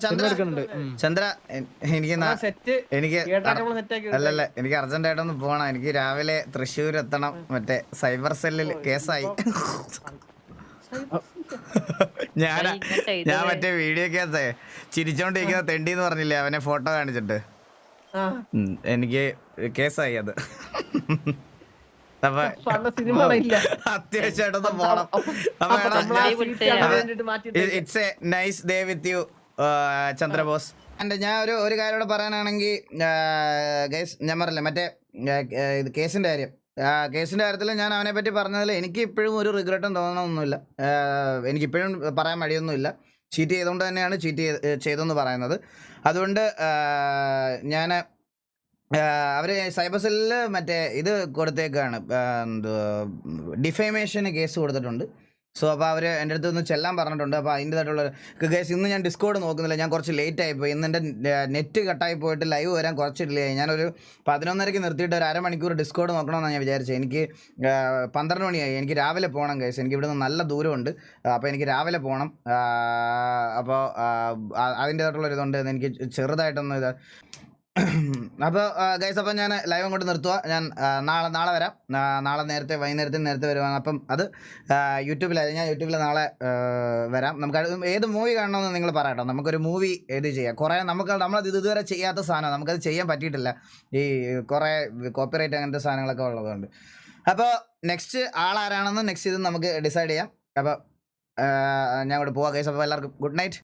ചന്ദ്ര ചന്ദ്ര എനിക്ക് സെറ്റ് എനിക്ക് അല്ലല്ല എനിക്ക് അർജന്റ് ആയിട്ടൊന്ന് പോണം എനിക്ക് രാവിലെ തൃശ്ശൂർ എത്തണം മറ്റേ സൈബർ സെല്ലിൽ കേസായി. ഞാൻ ഞാൻ മറ്റേ വീഡിയോ കേസേ ചിരിച്ചോണ്ടിരിക്കുന്ന തെണ്ടി എന്ന് പറഞ്ഞില്ലേ അവനെ ഫോട്ടോ കാണിച്ചിട്ട്. എനിക്ക് കേസായി അത്. അത്യാവശ്യമായിട്ടൊന്ന് പോണം. It's a nice day with you Chandrabose. എന്റെ ഞാൻ ഒരു ഒരു കാര്യം കൂടെ പറയാനാണെങ്കിൽ കേസ് ഞാൻ പറഞ്ഞില്ല മറ്റേ ഇത് കേസിന്റെ കാര്യം. കേസിന്റെ കാര്യത്തിൽ ഞാൻ അവനെ പറ്റി പറഞ്ഞതിൽ എനിക്ക് ഇപ്പോഴും ഒരു റിഗ്രറ്റും തോന്നണമൊന്നുമില്ല. എനിക്കിപ്പോഴും പറയാൻ മടിയൊന്നുമില്ല. ചീറ്റ് ചെയ്തുകൊണ്ട് തന്നെയാണ് ചീറ്റ് ചെയ്തെന്ന് പറയുന്നത്. അതുകൊണ്ട് ഞാൻ അവർ സൈബർ സെല്ലിൽ മറ്റേ ഇത് കൊടുത്തേക്കാണ്. ഡിഫൈമേഷന് കേസ് കൊടുത്തിട്ടുണ്ട്. സോ അപ്പോൾ അവർ എന്റെ അടുത്ത് ഒന്ന് ചെല്ലാൻ പറഞ്ഞിട്ടുണ്ട്. അപ്പോൾ അതിന്റെതായിട്ടുള്ള ഗേസ് ഇന്ന് ഞാൻ ഡിസ്കോഡ് നോക്കുന്നില്ല. ഞാൻ കുറച്ച് ലേറ്റ് ആയിപ്പോയി ഇന്ന് എന്റെ നെറ്റ് കട്ടായി പോയിട്ട് ലൈവ് വരാൻ കുറച്ച് ഡിലേ ഞാനൊരു പതിനൊന്നരയ്ക്ക് നിർത്തിയിട്ട് ഒരു അരമണിക്കൂർ ഡിസ്കോഡ് നോക്കണമെന്നാണ് ഞാൻ വിചാരിച്ചത്. എനിക്ക് പന്ത്രണ്ട് മണിയായി. എനിക്ക് രാവിലെ പോകണം ഗേസ് എനിക്ക് ഇവിടുന്ന് നല്ല ദൂരമുണ്ട്. അപ്പോൾ എനിക്ക് രാവിലെ പോകണം അപ്പോൾ അതിന്റേതായിട്ടുള്ള ഇതുണ്ട്. എനിക്ക് ചെറുതായിട്ടൊന്നും ഇത് അപ്പോൾ ഗൈസ് അപ്പം ഞാൻ ലൈവ് അങ്ങോട്ട് നിർത്തുക ഞാൻ നാളെ നാളെ വരാം. നാളെ നേരത്തെ വൈകുന്നേരത്തിന് നേരത്തെ വരുവാണ്. അപ്പം അത് യൂട്യൂബിലായി ഞാൻ യൂട്യൂബിൽ നാളെ വരാം. നമുക്ക് ഏത് മൂവി കാണണമെന്ന് നിങ്ങൾ പറയട്ടോ. നമുക്കൊരു മൂവി ഇത് ചെയ്യാം? കുറേ നമുക്ക് നമ്മളത് ഇതുവരെ ചെയ്യാത്ത സാധനം നമുക്കത് ചെയ്യാൻ പറ്റിയിട്ടില്ല. ഈ കുറേ കോപ്പിറൈറ്റ് അങ്ങനത്തെ സാധനങ്ങളൊക്കെ ഉള്ളതുകൊണ്ട്. അപ്പോൾ നെക്സ്റ്റ് ആളാരാണെന്ന് നെക്സ്റ്റ് ഇത് നമുക്ക് ഡിസൈഡ് ചെയ്യാം. അപ്പോൾ ഞാൻ ഇവിടെ പോവാം ഗൈസ് അപ്പോൾ എല്ലാവർക്കും ഗുഡ് നൈറ്റ്